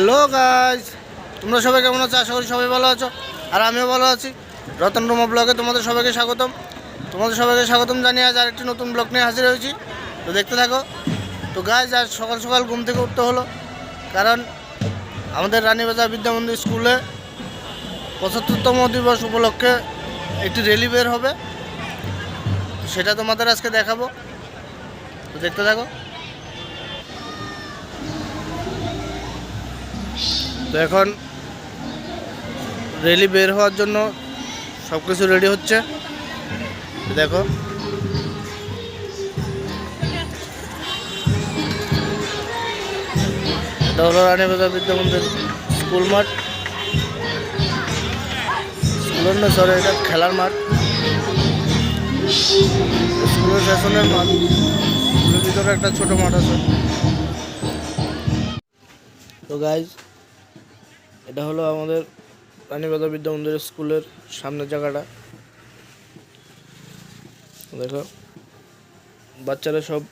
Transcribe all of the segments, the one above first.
Hello guys তোমরা সবাই কেমন আছো? আশা করি সবাই ভালো আছো। আর আমিও ভালো আছি। রতন রোমা ব্লগে তোমাদের সবাইকে স্বাগতম। তোমাদের সবাইকে স্বাগতম জানিয়ে আজ আরেকটি নতুন ব্লগ নিয়ে হাজির হয়েছি। তো দেখতে থাকো। তো গাইজ আজ সকাল সকাল ঘুম থেকে উঠতে হলো। কারণ আমাদের রানীবাজার বিদ্যা মন্দির স্কুলে পঁচাত্তরতম দিবস উপলক্ষে একটি র্যালি বের হবে। সেটা তোমাদের আজকে দেখাবো। তো দেখতে থাকো। তো এখন রেলি বের হওয়ার জন্য সব কিছু রেডি হচ্ছে। দেখো। রানীবাজার বিদ্যা মন্দির স্কুল মাঠ। স্কুলের না সরি এটা খেলার মাঠ। স্কুলের ফ্যাশনের মাঠ। ভিতরে একটা ছোট মাঠ আছে। তো গাইজ এটা হলো আমাদের রানীবাজার বিদ্যা মন্দির স্কুলের সামনের জায়গাটা। দেখো, বাচ্চারা সব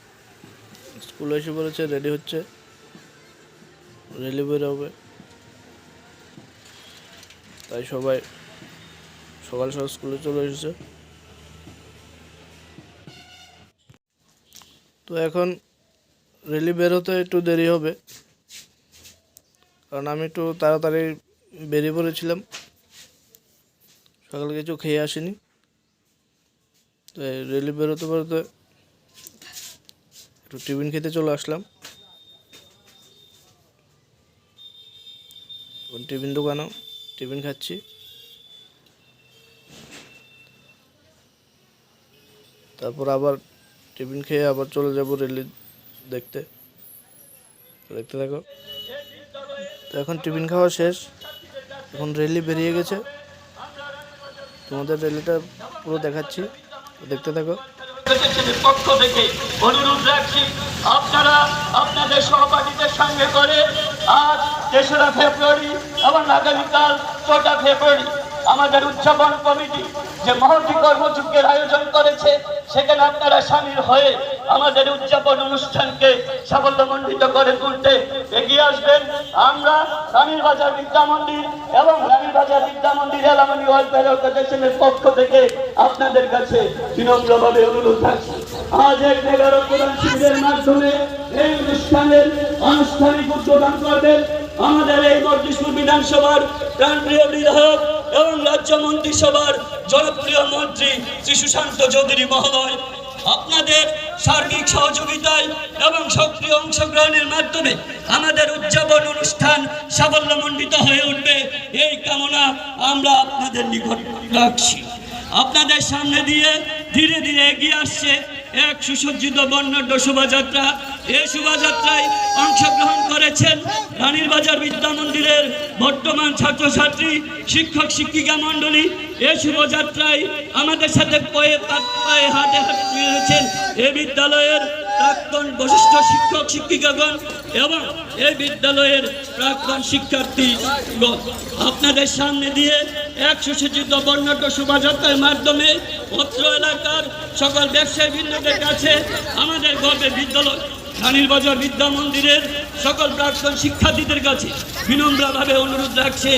স্কুলে এসে পড়েছে রেডি হচ্ছে। রেলি বের হবে। তাই সবাই সকাল সকাল স্কুলে চলে এসেছে। তো এখন রেলি বের হতে একটু দেরি হবে। কারণ আমি একটু তাড়াতাড়ি বেরিয়ে পড়েছিলাম। সকালে কিছু খেয়ে আসিনি। তো রেলি বেরোতে বেরোতে একটু টিফিন খেতে চলে আসলাম। টিফিন দোকানেও, টিফিন খাচ্ছি। তারপর আবার টিফিন খেয়ে আবার চলে যাব রেলি দেখতে। দেখতে থাকো। তো এখন টিফিন খাওয়া শেষ। এখন রেলি বেরিয়ে গেছে। তোমাদের রেলিটা পুরো দেখাচ্ছি। দেখতে থাকো। পক্ষ থেকে অনুরোধ রাখছি, আপনারা আপনাদের সহপাঠীদের সঙ্গে করে আজ তেসরা ফেব্রুয়ারি এবং আগামীকাল চৌঠা ফেব্রুয়ারি আমাদের উদযাপন কমিটি যে মহতি কর্মযজ্ঞের আয়োজন করেছে, সেখানে আপনারা সামিল হয়ে আমাদের উদযাপন অনুষ্ঠানকে সাফল্যমণ্ডিত করে তুলতে এগিয়ে আসবেন। আমরা রানীর বাজার বিদ্যা মন্দির এবং রানীর বাজার বিদ্যা মন্দির এলামনি ওয়েলফেয়ার অর্গানাইজেশনের পক্ষ থেকে আপনাদের কাছে বিনম্রভাবে অনুরোধ রাখছি আজ এক মেগা রক্তদান শিবিরের মাধ্যমে এই অনুষ্ঠানের আনুষ্ঠানিক উদ্বোধন করবেন আমাদের এই মর্দিসপুর বিধানসভার প্রাণপ্রিয় বিধায়ক এবং রাজ্য মন্ত্রিসভার জনপ্রিয় মন্ত্রী শ্রী সুশান্ত চৌধুরী মহোদয়, আপনাদের সার্বিক সহযোগিতায় এবং সক্রিয় অংশগ্রহণের মাধ্যমে আমাদের উদযাপন অনুষ্ঠান সাফল্যমণ্ডিত হয়ে উঠবে। এই কামনা আমরা আপনাদের নিকট রাখছি। আপনাদের সামনে দিয়ে ধীরে ধীরে এগিয়ে আসছে এক সুসজ্জিত বর্ণাঢ্য শোভাযাত্রা। এই শোভাযাত্রায় অংশগ্রহণ করেছেন রানীর বাজার বিদ্যা মন্দিরের বর্তমান ছাত্রছাত্রী, শিক্ষক, শিক্ষিকা মণ্ডলী। এই শোভাযাত্রায় আমাদের সাথে পায়ে হাতে হাত মিলেছেন এই বিদ্যালয়ের প্রাক্তন বরিষ্ঠ শিক্ষক শিক্ষিকাগণ এবং এই বিদ্যালয়ের প্রাক্তন শিক্ষার্থীগণ, আপনাদের সামনে দিয়ে এক সুসজ্জিত বর্ণাঢ্য শোভাযাত্রার মাধ্যমে অত্র এলাকার সকল ব্যবসায়ী বৃন্দদের কাছে আমাদের গর্বের বিদ্যালয় বাজার বিদ্যা মন্দিরের সকল প্রাক্তন শিক্ষার্থীদের কাছে বিনম্রভাবে অনুরোধ রাখছে,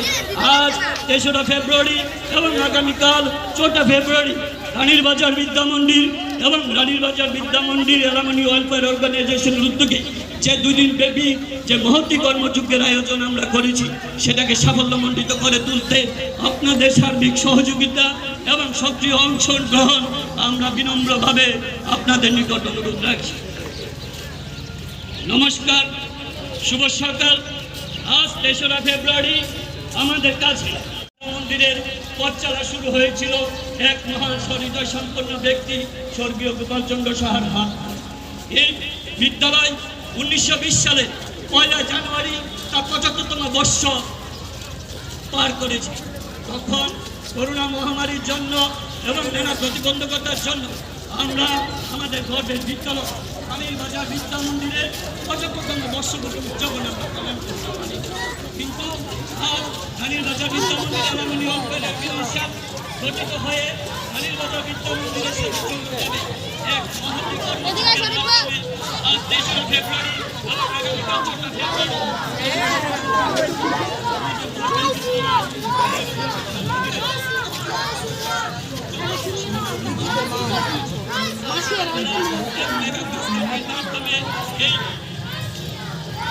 আজ তেসরা ফেব্রুয়ারি এবং আগামীকাল চৌঠা ফেব্রুয়ারি বাজার বিদ্যা মন্দির এবং রানীর বাজার বিদ্যা মন্দির এলামনি ওয়েলফেয়ার অর্গানাইজেশনের উদ্যোগে যে দুদিন ব্যাপী যে মহতি কর্মযজ্ঞের আয়োজন আমরা করেছি, সেটাকে সাফল্যমণ্ডিত করে তুলতে আপনাদের সার্বিক সহযোগিতা এবং সক্রিয় অংশগ্রহণ আমরা বিনম্রভাবে আপনাদের নিকট অনুরোধ রাখছি। নমস্কার, শুভ সকাল। আজ তেসরা ফেব্রুয়ারি আমাদের কাছে মন্দিরের পথ চলা শুরু হয়েছিল এক মহান সহৃদয় সম্পন্ন ব্যক্তি, স্বর্গীয় গোপালচন্দ্র সাহার হাত এই বিদ্যালয় উনিশশো বিশ সালে পয়লা জানুয়ারি, তার পঁচাত্তরতম বর্ষ পার করেছে। তখন করোনা মহামারীর জন্য এবং নানা প্রতিবন্ধকতার জন্য আমরা আমাদের গর্বের বিদ্যালয় কালীর বাজার বিদ্যা মন্দিরে পঁচাত্তরতম বর্ষপূর্তি উদযাপন আমরা পালন করতে পারি কিন্তু আজ কালীর বাজার বিদ্যা মন্দির অঙ্কের হিসাব গঠিত হয়ে কালীর বাজার বিদ্যা যাবে এক আজ তেসরা ফেব্রুয়ারি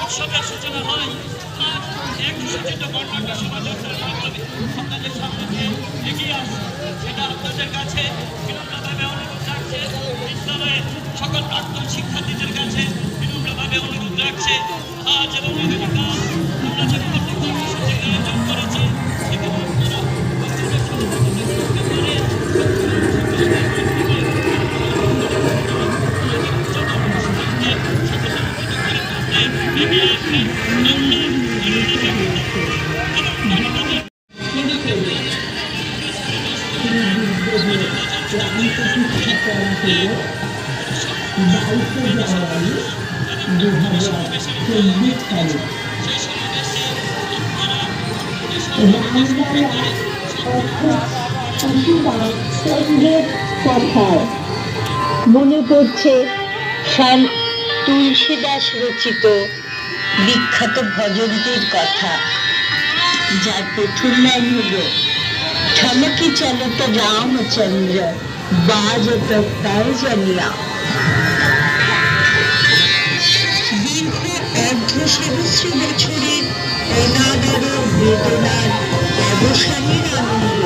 উৎসবের সূচনা হয় আর এক সূচিত বর্ণাঢ্য শোভাযাত্রার আপনাদের সামনে দিয়ে এগিয়ে আসছে সেটা আপনাদের কাছে বিনম্রভাবে অনুরোধ রাখছে সকল প্রাক্তন শিক্ষার্থীদের কাছে বিনম্রভাবে অনুরোধ রাখছে আজ এবং আগামীকাল আমরা যে কর্মসূচির আয়োজন করেছি এবং কথায় মনে পড়ছে সান তুলসীদাস রচিত বিখ্যাত ভজনটির কথা, যার প্রথম লাইন হল ঠমকি চলত রামচন্দ্র, বাজ প্রত্যয় জানিয়া সহস্র বছরের অনাদর বেদনার অবসানের আনন্দ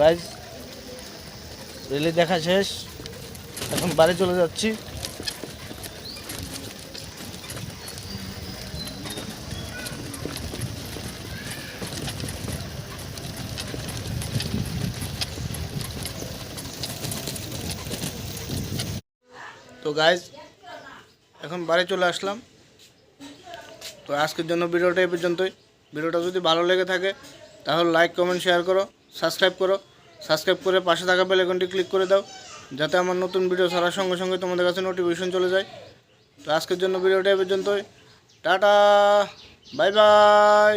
গাইজ রেলি দেখা শেষ। এখন বাড়ি চলে যাচ্ছি। তো গাইজ এখন বাড়ি চলে আসলাম। তো আজকের জন্য ভিডিওটা এই পর্যন্তই। ভিডিওটা যদি ভালো লেগে থাকে, তাহলে লাইক কমেন্ট শেয়ার করো। সাবস্ক্রাইব করো। সাবস্ক্রাইব করে পাশে থাকা বেল আইকনটি ক্লিক করে দাও, যাতে আমার নতুন ভিডিও ছাড়ার সঙ্গে সঙ্গে তোমাদের কাছে নোটিফিকেশন চলে যায়। তো আজকের জন্য ভিডিওটা এই পর্যন্তই। টাটা! Bye bye!